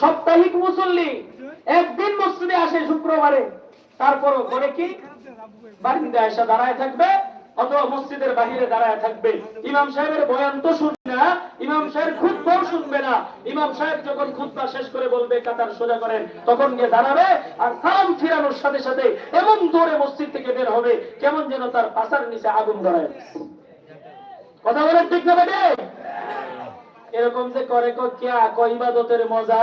সাপ্তাহিক মুসল্লি একদিন মসজিদে আসে শুক্রবারে, তারপরও করে কি? বারিন্দা এসে দাঁড়ায় থাকবে, অথবা মসজিদের বাহিরে দাঁড়ায় থাকবে। ইমাম সাহেবের বয়ান তো শুনবে না, ইমাম সাহেব খুদ্াও শুনবে না। ইমাম সাহেব যখন খুদ্া শেষ করে বলবে, কাতার সোজা করেন, তখন গিয়ে দাঁড়াবে আর সালাম ফিরানোর সাথে সাথে এমন দৌড়ে মসজিদ থেকে বের হবে, কেমন যেন তার পাশার নিচে আগুন ধরায় কথা বলেন ঠিক না বেটে এরকম যে করে কিয়া ইবাদতের মজা?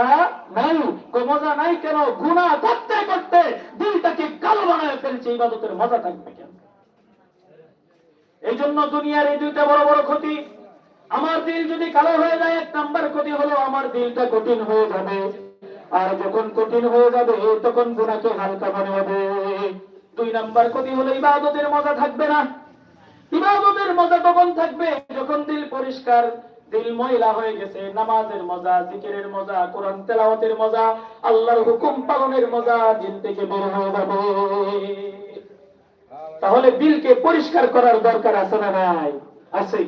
নাই। কো মজা নাই কেন? গুনাহ করতে করতে দিলটাকে কালো বানায় ফেলছে, ইবাদতের মজা থাকবে কেন? এই জন্য দুনিয়ার এই দুইটা বড় বড় ক্ষতি। আমার দিল যদি কালো হয়ে যায়, এক নাম্বার ক্ষতি হলো আমার দিলটা কঠিন হয়ে যাবে। আর যখন কঠিন হয়ে যাবে, তখন গুনাকে হালকা মনে হবে দুই নাম্বার ক্ষতি হলো ইবাদতের মজা থাকবে না। ইবাদতের মজা তখন থাকবে যখন দিল পরিষ্কার দিল ময়লা হয়ে গেছে, নামাজের মজা, জিকিরের মজা, কোরআন তেলাওয়াতের মজা, আল্লাহর হুকুম পালনের মজা, দিল থেকে বের হয়ে যাবে। তাহলে দিলকে পরিষ্কার করার দরকার আছে না নাই? আছে।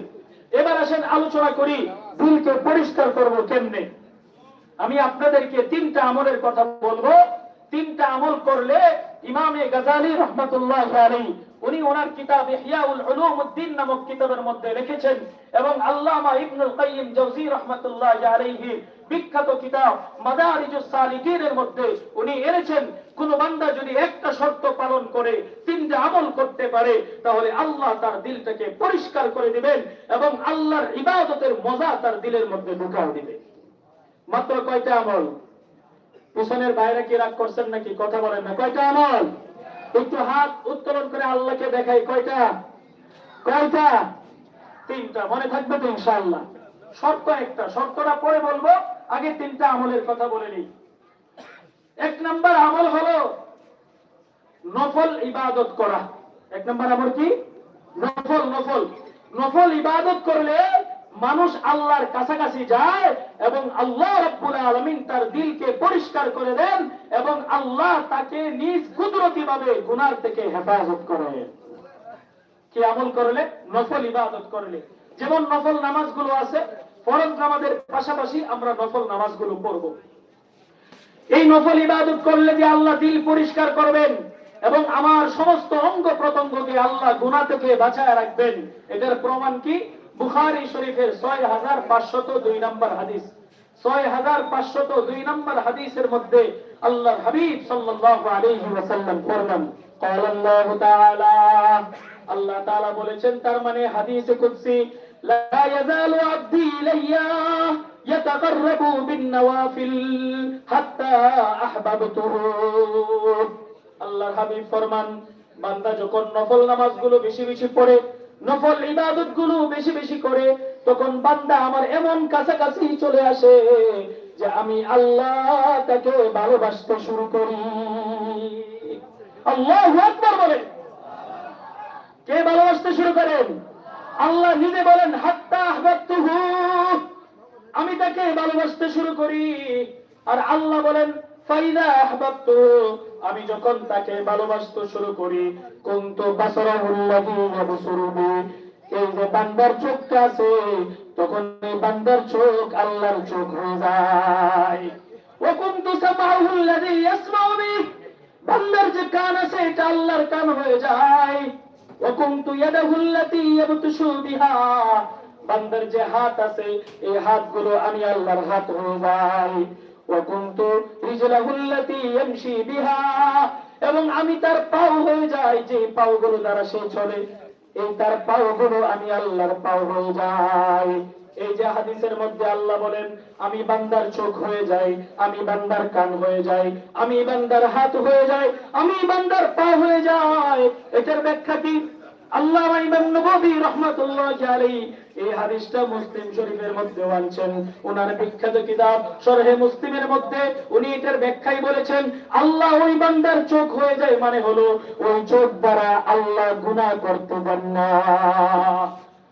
এবার আসেন, আলোচনা করি, দিলকে পরিষ্কার করব কেমনে? আমি আপনাদেরকে তিনটা আমলের কথা বলব। তিনটা আমল করলে ইমামে গাজালি রহমতুল্লাহ আলী উনি ওনার কিতাব ইহয়াউল উলুমউদ্দিন নামক কিতাবের মধ্যে লিখেছেন এবং আল্লামা ইবনুল কাইয়িম জাওজি রহমাতুল্লাহ আলাইহি বিখ্যাত কিতাব মাদারিজুস সালিকিনের মধ্যে উনি এনেছেন, কোন বান্দা যদি একটা শর্ত পালন করে, তিনটা আমল করতে পারে, তাহলে আল্লাহ তার দিলটাকে পরিষ্কার করে দিবেন এবং আল্লাহর ইবাদতের মজা তার দিলের মধ্যে ঢুকাও দিবে। মাত্র কয়টা আমল? পিছনের বাইরে কি রাগ করছেন নাকি? কথা বলেন না। কয়টা আমল? একটু হাত উত্তোলন করে আল্লাহকে দেখাই, কয়টা? কয়টা? তিনটা। মনে থাকবে তো ইনশাআল্লাহ। শর্ত একটা। শর্তটা পরে বলব, আগে তিনটা আমলের কথা বলে নিই। এক নাম্বার আমল হলো নফল ইবাদত করা। এক নাম্বার আমল কি? নফল নফল। নফল ইবাদত করলে মানুষ আল্লাহর কাছাকাছি যায় এবং আল্লাহ রব্বুল আলমিন তার দিলকে পরিষ্কার করে দেন এবং আল্লাহ তাকে নিজ কুদরতি ভাবে গুনার থেকে হেফাজত করে। কি আমল করলে? নফল ইবাদত করলে। যেমন নফল নামাজগুলো আছে, ফরজ নামাজের পাশাপাশি আমরা নফল নামাজগুলো পড়ব। এই নফল ইবাদত করলে যে আল্লাহ দিল পরিষ্কার করবেন এবং আমার সমস্ত অঙ্গ প্রত্যঙ্গকে আল্লাহ গুণা থেকে বাঁচায় রাখবেন, এটার প্রমাণ কি? বুখারি শরীফের ছয় হাজার পাঁচশত দুই নম্বর হাদিস। ছয় হাজার পাঁচশত দুই নম্বর হাদিসের মধ্যে আল্লাহ হাবিব সাল্লাহ আলহি আল্লাহ তাআলা বলেছেন, তার মানে হাদিসে কুদসি, লা ইলাইয়া ইয়াতাকাররাবু হাত্তা আহবাবতুহু। হাবিব ফরমান, বান্দা যখন নফল নামাজগুলো বেশি বেশি পড়ে নফল ইবাদতগুলো বেশি বেশি করে, তখন বান্দা আমার এমন কাছাকাছি চলে আসে যে আমি আল্লাহ তাকে ভালোবাসতে শুরু করি। আল্লাহ বলে কে ভালোবাসতে শুরু করেন? আল্লাহ নিজে বলেন, হাত্তা আমি তাকে ভালোবাসতে শুরু করি। আর আল্লাহ বলেন আমি যখন তাকে ভালোবাসতে শুরু করি, কুন্ত এই যে বান্দার চোখটা আছে, তখন এই বান্দার চোখ আল্লাহর চোখ হয়ে যায়। ও কুন্ত সামাহুল্লাহি বান্দার যে কান আছে, এটা আল্লাহর কান হয়ে যায়। ও বান্দার যে হাত আছে, এই হাতগুলো আমি আল্লাহর হাত হয়ে যাই وكنت رجله التي يمشي بها এবং আমি তার পাও হয়ে যাই যে পাওগুলো দ্বারা সে চলে এই তার পাওগুলো আমি আল্লাহর পাও হয়ে যাই এই যে হাদিসের মধ্যে আল্লাহ বলেন আমি বান্দার চোখ হয়ে যাই আমি বান্দার কান হয়ে যাই আমি বান্দার হাত হয়ে যাই আমি বান্দার পা হয়ে যাই এটার ব্যাখ্যা কি আল্লাহ ইমাম নববী রহমাতুল্লাহ আলাইহি এই হাদিসটা মুসলিম শরীফের মধ্যে আনছেন। ওনার বিখ্যাত কিতাব শরহে মুসলিমের মধ্যে উনি এটার ব্যাখ্যাই বলেছেন, আল্লাহ ওই বান্দার চোখ হয়ে যায় মানে হলো ওই চোখ দ্বারা আল্লাহ গুনাহ করতে পারেন না।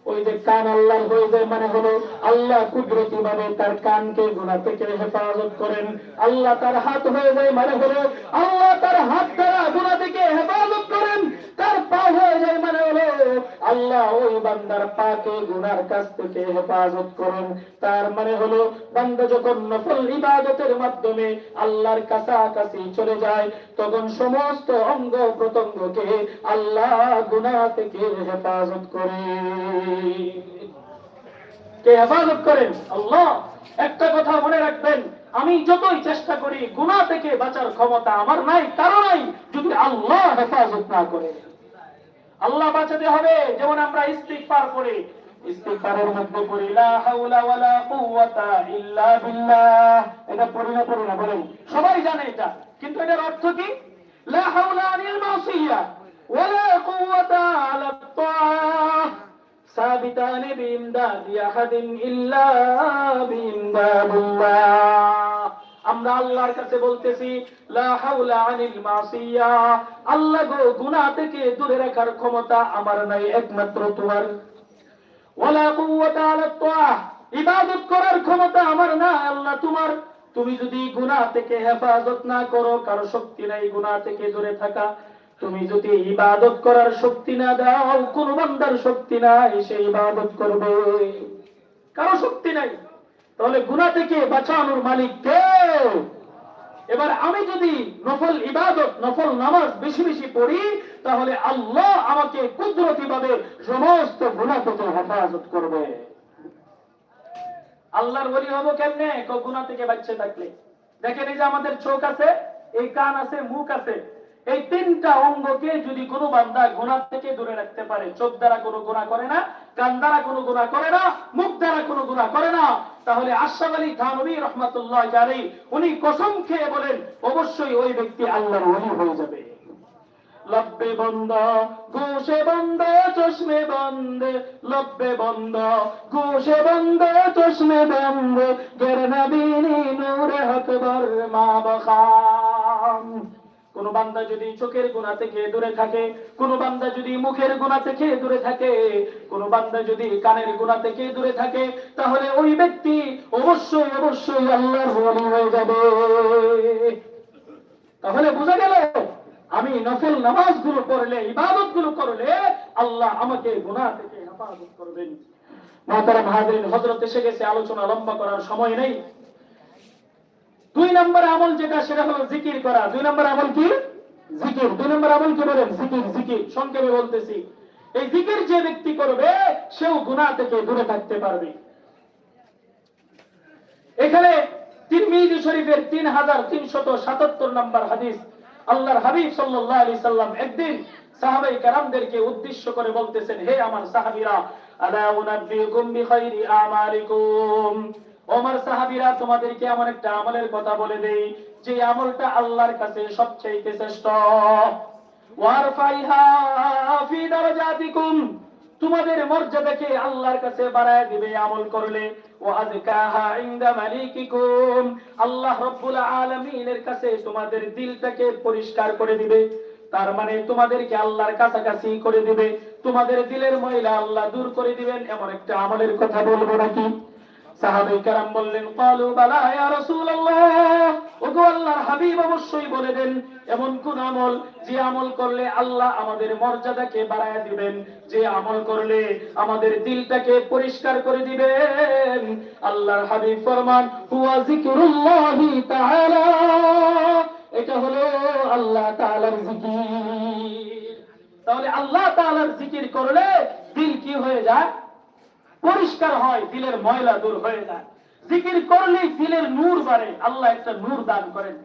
ওই যে কান আল্লাহ হয়ে যায় মানে হলো আল্লাহ কুদরতি ভাবে তার কানকে গুণা থেকে হেফাজত করেন। আল্লাহ তার হাত হয়ে যায় মানে হলো আল্লাহ তার হাত দ্বারা গুণা থেকে হেফাজত করেন, তার পা হয়ে আল্লাহ ওই বান্দার পাকে গুনার কাছ থেকে হেফাজত করেন। তার মানে হলো, বান্দা যখন নফল ইবাদতের মাধ্যমে আল্লাহর কাছাকাছি চলে যায়, তখন সমস্ত অঙ্গ প্রত্যঙ্গকে আল্লাহ গুনাহ থেকে হেফাজত করে। কে হেফাজত করেন? আল্লাহ। একটা কথা মনে রাখবেন, আমি যতই চেষ্টা করি, গুনাহ থেকে বাঁচার ক্ষমতা আমার নাই, কারও নাই, যদি আল্লাহ হেফাজত না করে। আল্লাহ বাঁচাতে হবে, যেমন আমরা ইস্তিগফার করি। ইস্তিগফারের মধ্যে পড়ি, লা হাওলা ওয়ালা কুওয়াতা ইল্লা বিল্লাহ। এটা পড়ি না পড়ি না, বলেন। সবাই জানে এটা, কিন্তু এটার অর্থ কি? লা হাওলা আনিল মাসিয়া ওয়ালা কুওয়াতা আলা তাআহ সাবিতানি বিইমদাদি আহাদিন ইল্লা বিইমদাদিল্লাহ। আমরা আল্লাহর কাছে বলতেছি আল্লাহ গো, গুনাহ থেকে দূরে রাখার ক্ষমতা আমার নাই একমাত্র তোমার। ইবাদত করার ক্ষমতা আমার না আল্লাহ তোমার। তুমি যদি গুনাহ থেকে হেফাজত না করো, কারও শক্তি নাই গুনাহ থেকে দূরে থাকা। তুমি যদি ইবাদত করার শক্তি না দাও, কোন বান্দার শক্তি নাই, সে ইবাদত করবে। কারও শক্তি নাই। তাহলে গুনাহ থেকে বাঁচানোর মালিক কে এবার আমি যদি নফল ইবাদত, নফল নামাজ বেশি বেশি পড়ি, তাহলে আল্লাহ আমাকে কুদরতি ভাবে সমস্ত গুনাহ থেকে হেফাজত করবে। আল্লাহর বলি হব কেমনে? গুণা থেকে বাচ্চা থাকলে। দেখেন এই যে আমাদের চোখ আছে, এই কান আছে, মুখ আছে। এই তিনটা অঙ্গকে যদি কোনো বান্দা গুণা থেকে দূরে রাখতে পারে, চোখ দ্বারা কোনো গুণা করে না, কান দ্বারা কোনো গুণা করে না, মুখ দ্বারা কোনো গুণা করে না তাহলে আশরাফ আলী থানবী রহমাতুল্লাহ জারি উনি কসম খেয়ে বলেন, অবশ্যই ওই ব্যক্তি আল্লাহর ওলি হয়ে যাবে। লব্বে বন্ধ ঘুষে বন্ধ, চশমে বন্ধ, লব্বে বন্ধ ঘুষে বন্ধ, চশমে বন্ধ, গের নবীনি নূরে হকবর মা বখাম কোন বান্দা যদি চোখের গুণা থেকে দূরে থাকে, কোন বান্দা যদি মুখের গুণা থেকে দূরে থাকে, কোন বান্দা যদি কানের গুণা থেকে দূরে থাকে, তাহলে ওই ব্যক্তি অবশ্যই অবশ্যই আল্লাহর ওলি হয়ে যাবে। তাহলে বোঝা গেল, আমি নফল নামাজগুলো করলে ইবাদতগুলো করলে আল্লাহ আমাকে গুনাহ থেকে হেফাজত করবেন। মাতারাম হাজরিন হজরত এসে গেছে, আলোচনা লম্বা করার সময় নেই। দুই নম্বর আমল যেটা, সেটা হলো জিকির করা। দুই নম্বর আমল কি? জিকির। দুই নম্বর আমল কি বলেন? জিকির জিকির। সংক্ষেপে বলতেছি। এই জিকির যে ব্যক্তি করবে, সেও গুনাহ থেকে দূরে থাকতে পারবে। এখানে তিরমিজি শরীফের তিন হাজার তিনশত সাতাত্তর নম্বর হাদিস আল্লাহর হাবিব সাল্লাল্লাহু আলাইহি সাল্লাম একদিন সাহাবাই কারামদেরকে উদ্দেশ্য করে বলতেছেন, হে আমার সাহাবীরা, আলা উনাব্বিকুম বিখাইরি আমালিকুম? ওমর সাহাবীরা তোমাদেরকে এমন একটা আমলের কথা বলে দেই, যে আমলটা আল্লাহর কাছে সবচেয়ে শ্রেষ্ঠ। তোমাদের মর্যাদাকে আল্লাহর কাছে বাড়ায় দিবে, আমল করলে। আল্লাহ রাব্বুল আলামিনের কাছে তোমাদের দিলটাকে পরিষ্কার করে দিবে। তার মানে তোমাদেরকে আল্লাহর কাছাকাছি করে দিবে। তোমাদের দিলের ময়লা আল্লাহ দূর করে দিবেন, এমন একটা আমলের কথা বলব নাকি? বললেন, কালু বালা, ইয়া রাসূলুল্লাহ। আল্লাহর হাবিব অবশ্যই বলে দেন, এমন কোন আমল যে আমল করলে আল্লাহ আমাদের মর্যাদাকে বাড়ায় দিবেন। যে আমল করলে আমাদের দিলটাকে পরিষ্কার করে দিবেন। আল্লাহর হাবিব ফরমান, হুয়া তাআলা। এটা হলো আল্লাহ তাআলার জিকির তাহলে আল্লাহ তাআলার জিকির করলে দিল কি হয়ে যায়? পরিষ্কার হয় দিলের ময়লা দূর হয়ে যায়। জিকির করলেই দিলের নূর বাড়ে, আল্লাহ একটা নূর দান করেন।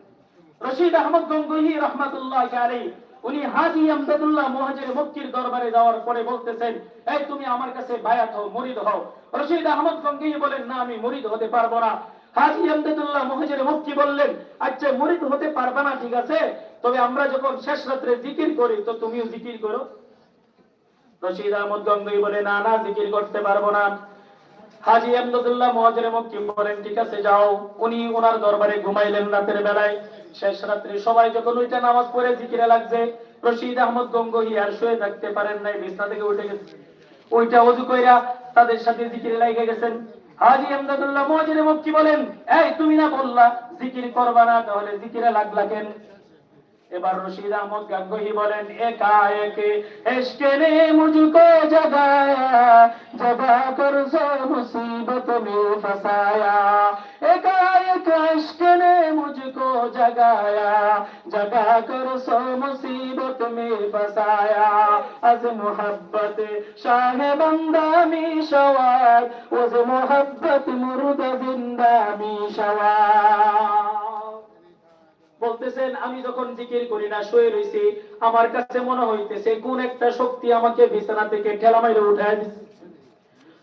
রশিদ আহমদ গঙ্গুহি রহমাতুল্লাহ আলী উনি হাজি আমদাদুল্লাহ মহাজের মক্কির দরবারে যাওয়ার পরে বলতেছেন, এই তুমি আমার কাছে বায়াত হও, মুরিদ হও। রশিদ আহমদ গঙ্গুহি বলেন, না, আমি মুরিদ হতে পারব না। হাজি আমদাদুল্লাহ মহাজের মক্কি বললেন আচ্ছা মুরিদ হতে পারবে না, ঠিক আছে? তবে আমরা যখন শেষ রাত্রে জিকির করি, তো তুমিও জিকির করো। রশিদ আহমদ গঙ্গই বলে না না জিকির করতে পারব না। হাজি আহমদুল্লাহ মহাজরে বলেন, ঠিক আছে, যাও। উনি ওনার দরবারে ঘুমাইলেন রাতের বেলায়। শেষ সবাই যখন ওইটা নামাজ পড়ে জিকিরে লাগছে, রশিদ আহমদ আর শুয়ে থাকতে পারেন নাই, বিছনা থেকে উঠে গেছে। ওইটা অজু কইরা তাদের সাথে জিকিরে লাগে গেছেন। হাজি আহমদুল্লাহ মহাজরে মক্কি বলেন, এই, তুমি না বললা জিকির করবা না, তাহলে জিকিরে লাগলা কেন? এবার রশিদ আহমদ গাঙ্গোহী বলেন একা একে এসকে নে জগায়া জগা কর মুসিবত মে ফসায়া। একা একা এসকে জগায়া জগা কর সো মুসিবত মে ফসায়া। আজ মোহব্বত শাহ বন্দা মি সওয়ার ওজ মোহব্বত মুর্দ জিন্দা মি সওয়ার আমি যখন জিকির করি না, শুয়ে রয়েছি আমার কাছে মনে হইতেছে, কোন একটা শক্তি আমাকে বিছানা থেকে ঠেলা মাইরে উঠায়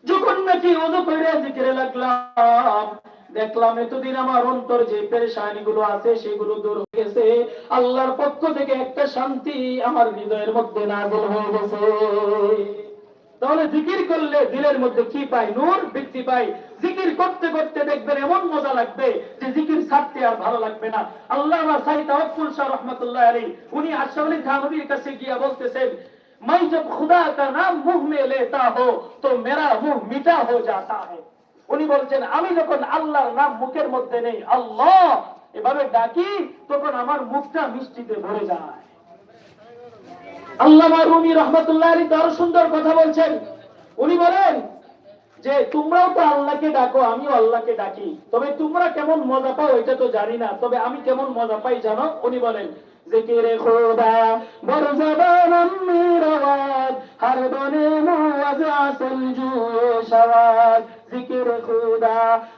যখন নাকি ওজু করে জিকিরে লাগলাম, দেখলাম এতদিন আমার অন্তর যে পেরেশানি গুলো আছে, সেগুলো দূর হয়ে গেছে। আল্লাহর পক্ষ থেকে একটা শান্তি আমার হৃদয়ের মধ্যে নাজিল হয়ে গেছে। তাহলে জিকির করলে দিলের মধ্যে কি পাই নূর বৃদ্ধি পাই জিকির করতে করতে দেখবেন এমন মজা লাগবে যে জিকির ছাড়তে আর ভালো লাগবে না আল্লাহ সাই তাওয়াক্কুল শাহ রহমতুল্লাহ আলী উনি আশরাফ আলী থানবীর কাছে গিয়া বলতেছেন मैं जब खुदा का नाम मुंह में लेता हो तो मेरा मुंह मीठा हो जाता है উনি বলছেন আমি যখন আল্লাহর নাম মুখের মধ্যে নেই আল্লাহ এভাবে ডাকি তখন আমার মুখটা মিষ্টিতে ভরে যায় আল্লামা রুমি রহমতুল্লাহ আলী তো আরও সুন্দর কথা বলছেন। উনি বলেন যে, তোমরাও তো আল্লাহকে ডাকো, আমিও আল্লাহকে ডাকি। তবে তোমরা কেমন মজা পাও এটা তো জানি না, তবে আমি কেমন মজা পাই জানো? উনি বলেন, জিকিরে খোদা, বড় জবান আম্মির আওয়াজ হর বনে মুআজ আসল জুয়ে সওয়াজ জিকিরে খোদা,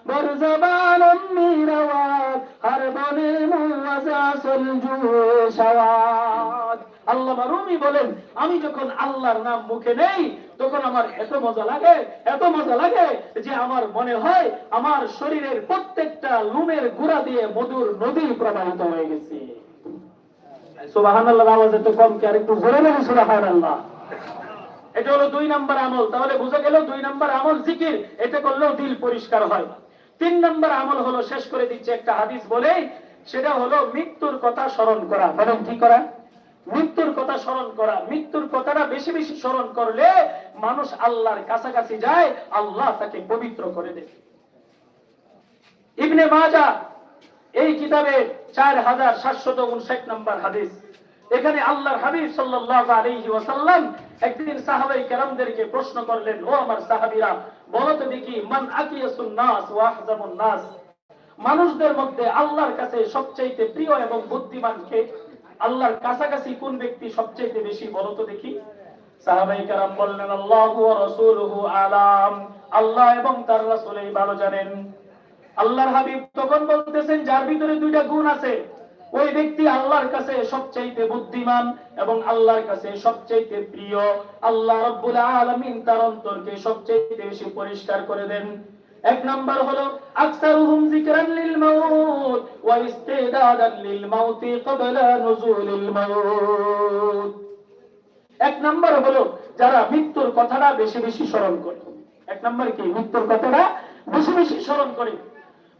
বড় জবান আম্মির আওয়াজ হর বনে মুআজ আসল জুয়ে সওয়াজ আল্লাহ রুমি বলেন, আমি যখন আল্লাহর নাম মুখে নেই, তখন আমার এত মজা লাগে, এত মজা লাগে যে আমার মনে হয় আমার শরীরের প্রত্যেকটা লুমের গুড়া দিয়ে মধুর নদী প্রবাহিত হয়ে গেছে। আওয়াজ এত কম কি সুবাহান্লাহ এটা হলো দুই নাম্বার আমল, তাহলে বুঝে গেল দুই নাম্বার আমল জিকির এটা করলেও দিল পরিষ্কার হয়। তিন নাম্বার আমল হলো, শেষ করে দিচ্ছে একটা হাদিস বলে সেটা হলো মৃত্যুর কথা স্মরণ করা। বলেন কি করা? মৃত্যুর কথা স্মরণ করা, মৃত্যুর কথাটা বেশি বেশি স্মরণ করলে মানুষ আল্লাহর কাছাকাছি যায়, আল্লাহ তাকে পবিত্র করে দেয়। ইবনে মাজা এই কিতাবে চার হাজার সাতশত উনষাট নম্বর হাদিস। এখানে আল্লাহর হাবিব সাল্লাল্লাহু আলাইহি ওয়াসাল্লাম একদিন সাহাবাই কেরামদেরকে প্রশ্ন করলেন, ও আমার সাহাবীরা, বলো তো দেখি, মান আকিয়াসুন নাস ওয়া আহজামুন নাস? মানুষদের মধ্যে আল্লাহর কাছে সবচাইতে প্রিয় এবং বুদ্ধিমান কে? আল্লাহর কাছাকাছি কোন ব্যক্তি সবচাইতে বেশি বলো তো দেখি যার ভিতরে দুইটা গুণ আছে, ওই আল্লাহর কাছে সবচাইতে বুদ্ধিমান এবং আল্লাহর কাছে প্রিয়। আল্লাহ রব্বুল আলামিন তার সবচাইতে বেশি পরিষ্কার করে দেন। এক নাম্বার হলো, আকসারুহুম যিকরান লিল মাউত ওয়া ইস্তিদাদান লিল মাউতি ক্বাবলা নুজুলিল মাউত। এক নাম্বার হলো, যারা মৃত্যুর কথাটা বেশি বেশি স্মরণ করে। এক নাম্বার কি? মৃত্যুর কথাটা বেশি বেশি স্মরণ করে।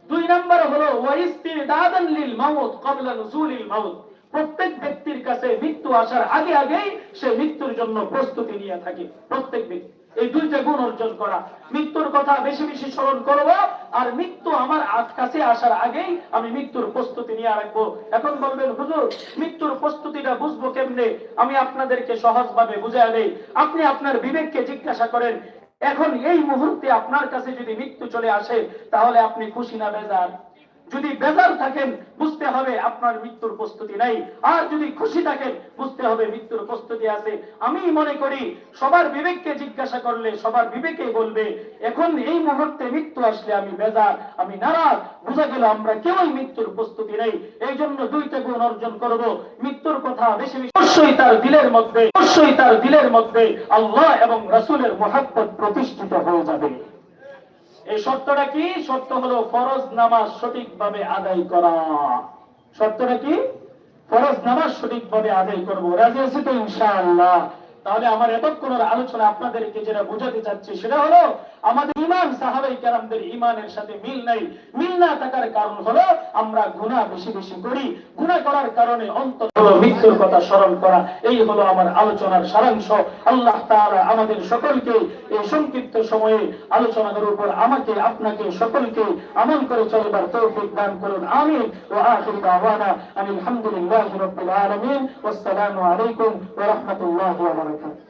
দুই নাম্বার হলো ওয়াইস্তিদাদান লিল মাউত ক্বাবলা নুজুলিল মাউত। প্রত্যেক ব্যক্তির কাছে মৃত্যু আসার আগে আগেই সে মৃত্যুর জন্য প্রস্তুতি নিয়ে থাকে। প্রত্যেক ব্যক্তি। এই দুইটা গুণ অর্জন করা। মৃত্যুর কথা বেশি বেশি স্মরণ করব আর মৃত্যু আমার আজ কাছে আসার আগেই আমি মৃত্যুর প্রস্তুতি নিয়ে রাখব এখন বলবেন, হুজুর, মৃত্যুর প্রস্তুতিটা বুঝব কেমনে? আমি আপনাদেরকে সহজভাবে বুঝাই দেই। আপনি আপনার বিবেককে জিজ্ঞাসা করেন, এখন এই মুহূর্তে আপনার কাছে যদি মৃত্যু চলে আসে, তাহলে আপনি খুশি না বেজার? যদি বেজার থাকেন, বুঝতে হবে আপনার মৃত্যুর প্রস্তুতি নাই। আর যদি খুশি থাকেন, বুঝতে হবে মৃত্যুর প্রস্তুতি আছে। আমি মনে করি, সবার বিবেককে জিজ্ঞাসা করলে, সবার বিবেকে বলবে, এখন এই মুহূর্তে মৃত্যু আসলে আমি বেজার, আমি নারাজ। বোঝা গেল আমরা কেউই মৃত্যুর প্রস্তুতি নেই। এই জন্য দুইটা গুণ অর্জন করব। মৃত্যুর কথা বেশি বেশি। অবশ্যই তার দিলের মধ্যে, অবশ্যই তার দিলের মধ্যে আল্লাহ এবং রাসূলের মহাব্বত প্রতিষ্ঠিত হয়ে যাবে। এই সত্যটা কি? সত্য হলো ফরজ নামাজ সঠিকভাবে আদায় করা। সত্যটা কি? ফরজ নামাজ সঠিকভাবে আদায় করব। রাজি আছে তো ইনশাআল্লাহ? তাহলে আমার এতক্ষণের আলোচনা আপনাদেরকে যেটা বোঝাতে চাচ্ছি, সেটা হলো আমাদের ইমান সাহাবাই কেরামদের ইমানের সাথে মিল নাই। মিল না থাকার কারণ হলো আমরা গুনাহ বেশি বেশি করি। গুনাহ করার কারণে অন্তত মৃত্যুর কথা স্মরণ করা। এই হলো আমার আলোচনার সারাংশ। আল্লাহ তাআলা আমাদের সকলকে এই সংক্ষিপ্ত সময়ে আলোচনার উপর আমাকে, আপনাকে, সকলকে আমল করে চলবার তৌফিক দান করুন। আমিন। ওয়া আখির দাওয়ানা আলহামদুলিল্লাহি রাব্বিল আলামিন। ওয়াসসালামু আলাইকুম ওয়া রাহমাতুল্লাহি ওয়া বারাকাতুহু। Thank you.